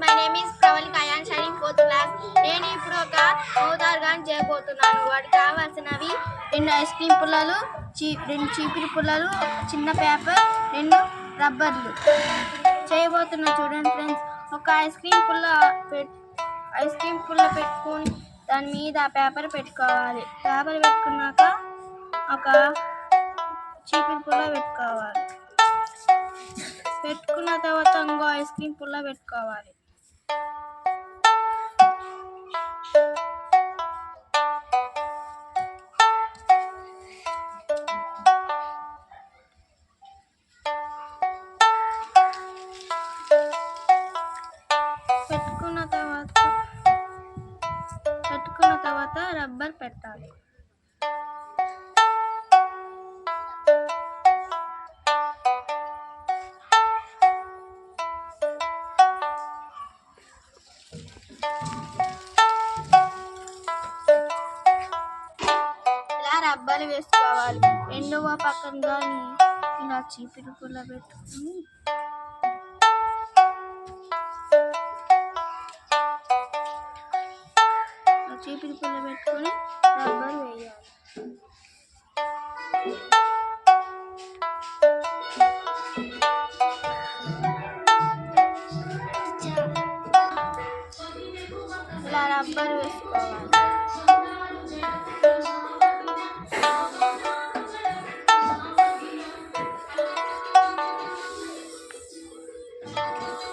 My name is Pravallika I shining fourth class నేను ఇప్పుడు ఒక మోతార్ గాన్ చేయబోతున్నాను. వాటికి కావాల్సినవి రెండు ఐస్ క్రీమ్ పుల్లలు చీ రెండు చీపిరి పుల్లలు చిన్న పేపర్ రెండు రబ్బర్లు. చేయబోతున్నా చూడండి ఫ్రెండ్స్ ఒక ఐస్ క్రీమ్ పుల్ల పెట్ ఐస్ క్రీమ్ పుల్ల పెట్టుకొని దాని మీద పేపర్ పెట్టుకోవాలి. పేపర్ పెట్టుకున్నాక ఒక చీపిరి పుల్ల పెట్టుకోవాలి. పెట్టుకున్న తర్వాత ఇంకో ఐస్ క్రీమ్ పుల్ల పెట్టుకోవాలి. పెట్టుకున్న తర్వాత పెట్టుకున్న తర్వాత రబ్బర్ పెట్టాలి డబ్బాలు వేసుకోవాలి. రెండవ పక్కన ఇలా చీపిరి పుల్ల పెట్టుకుని. ఆ చీపిరి పుల్ల పెట్టుకొని రబ్బర్ వేయాలి. ఇలా రబ్బర్ వేసుకోవాలి. Bye.